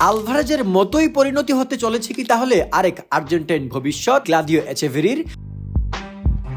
আলভারেজের মতোই পরিণতি হতে চলেছে কি তাহলে? আরেক আর্জেন্টাইন ভবিষ্যৎ ক্লাদিও এচেভেরির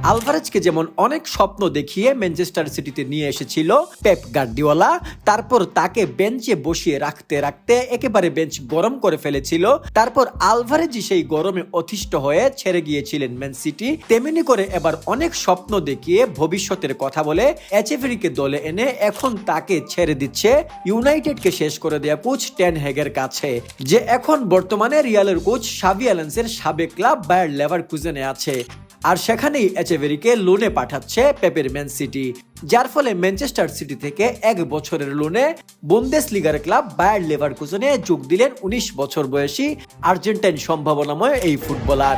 আলভারেজকে যেমন অনেক স্বপ্ন দেখিয়ে ম্যানচেস্টার সিটিতে নিয়ে এসেছিল পেপ গার্দিওলা, তারপর তাকে বেঞ্চে বসিয়ে রাখতে রাখতে একেবারে বেঞ্চ গরম করে ফেলেছিল। তারপর আলভারেজই সেই গরমে অতিষ্ঠ হয়ে ছেড়ে গিয়েছিলেন ম্যান সিটি। তেমনি করে এবার অনেক স্বপ্ন দেখিয়ে ভবিষ্যতের কথা বলে এচেভেরিকে দলে এনে এখন তাকে ছেড়ে দিচ্ছে ইউনাইটেডকে শেষ করে দেয়া কোচ টেন হেগের কাছে, যে এখন বর্তমানে রিয়ালের কোচ সাবি অ্যালেন্সের সাবেক ক্লাব বায়ার লেভার কুজেনে আছে। আর সেখানেই এচেভেরিকে লোনে পাঠাচ্ছে পেপের ম্যান সিটি যার ফলে ম্যানচেস্টার সিটি থেকে এক বছরের লোনে বুন্দেস লিগার ক্লাব বায়ার লেভার কুজনে যোগ দিলেন উনিশ বছর বয়সী আর্জেন্টাইন সম্ভাবনাময় এই ফুটবলার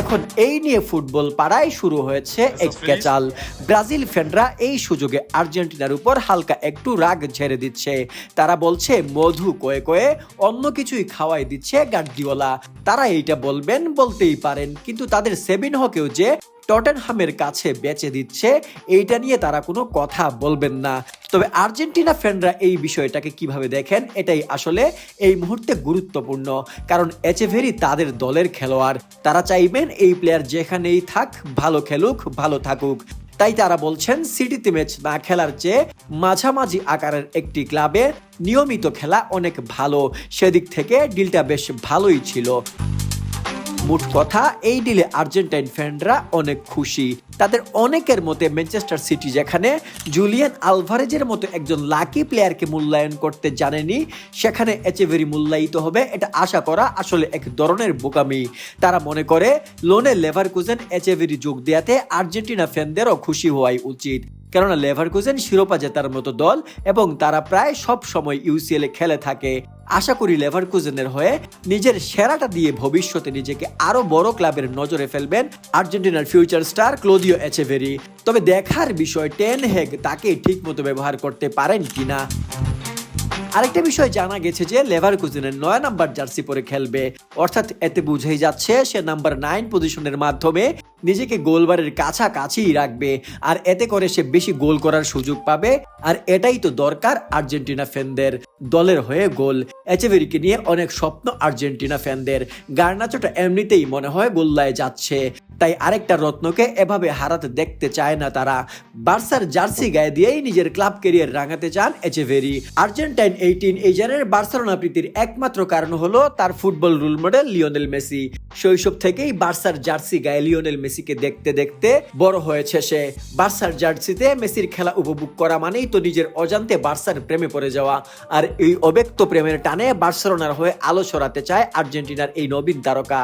এখন এই নিয়ে ফুটবল পাড়ায় শুরু হয়েছে এক কেচাল ব্রাজিল ফ্যানরা এই সুযোগে আর্জেন্টিনার উপর হালকা একটু রাগ ঝেড়ে দিচ্ছে। তারা বলছে মধু কয়ে কয়ে অন্য কিছুই খাওয়াই দিচ্ছে গার্দিওলা। তারা এইটা বলবেন বলতেই পারেন কিন্তু তাদের সেবিন হকেও যে টটেনহামের কাছে বেচে দিচ্ছে। এইটা নিয়ে তারা কোনো কথা বলবেন না। তবে আর্জেন্টিনা ফ্যানরা এই বিষয়টাকে কীভাবে দেখেন, এটাই আসলে এই মুহূর্তে গুরুত্বপূর্ণ। কারণ এচেভেরি তাদের দলের খেলোয়াড়। তারা চাইবেন এই প্লেয়ার যেখানেই থাক, ভালো খেলুক, ভালো থাকুক। তাই তারা বলছেন, সিটিতে ম্যাচ না খেলার চেয়ে মাঝামাঝি আকারের একটি ক্লাবে নিয়মিত খেলা অনেক ভালো। সেদিক থেকে ডিলটা বেশ ভালোই ছিল। মোট কথা, এই ডিলে আর্জেন্টাইন ফ্যানরা অনেক খুশি। তাদের অনেকের মতে ম্যানচেস্টার সিটি যেখানে জুলিয়ান আলভারেজের মতো একজন লাকি প্লেয়ারকে মূল্যায়ন করতে জানেনি, সেখানে এচেভেরি মূল্যায়িত হবে, এটা আশা করা আসলে এক ধরনের বোকামি। তারা মনে করে, লোনে লেভারকুজেন এচেভেরি যোগ দেয়াতে আর্জেন্টিনা ফ্যানদেরও খুশি হওয়াই উচিত। কেননা লেভারকুজেন শিরোপা জেতার মতো দল এবং তারা প্রায় সব সময় ইউসিএল খেলে থাকে। আশা করি লেভারকুজেনের হয়ে নিজের সেরাটা দিয়ে ভবিষ্যতে নিজেকে আরও বড় ক্লাবের নজরে ফেলবেন আর্জেন্টিনার ফিউচার স্টার ক্লোদিও এচেভেরি। তবে দেখার বিষয় টেন হেগ তাকে ঠিকমতো ব্যবহার করতে পারেন কিনা। আরেকটা বিষয় জানা গেছে যে লেভার কুজিনের নয় নাম্বার জার্সি পরে খেলবে। অর্থাৎ এতে বুঝেই যাচ্ছে সে নাম্বার নাইন পজিশনের মাধ্যমে নিজেকে গোলবারের কাছাকাছিই রাখবে, আর এতে করে সে বেশি গোল করার সুযোগ পাবে, আর এটাই তো দরকার আর্জেন্টিনা ফ্যানদের দলের হয়ে গোল। এচেভেরিকে নিয়ে অনেক স্বপ্ন আর্জেন্টিনা ফ্যানদের। গার্নাচোটা এমনিতেই মনে হয় গোল্লায় যাচ্ছে, তাই আরেকটা রত্নকে এভাবে হারাতে দেখতে চায় না তারা। বার্সার জার্সি গায়ে দিয়েই নিজের ক্লাব কেরিয়ার রাঙাতে চান এচেভেরি। আর্জেন্টাইন এইটিন এই এজারের বার্সেলোনা প্রীতির একমাত্র কারণ হলো তার football role model Lionel Messi. শৈশব থেকেই বার্সার জার্সি গায়ে লিওনেল মেসিকে দেখতে দেখতে বড় হয়েছে সে। বার্সার জার্সিতে মেসির খেলা উপভোগ করা মানেই তো নিজের অজান্তে বার্সার প্রেমে পড়ে যাওয়া। আর এই অব্যক্ত প্রেমের টানে বার্সেলোনার হয়ে আলো ছড়াতে চায় আর্জেন্টিনার এই নবীন তারকা।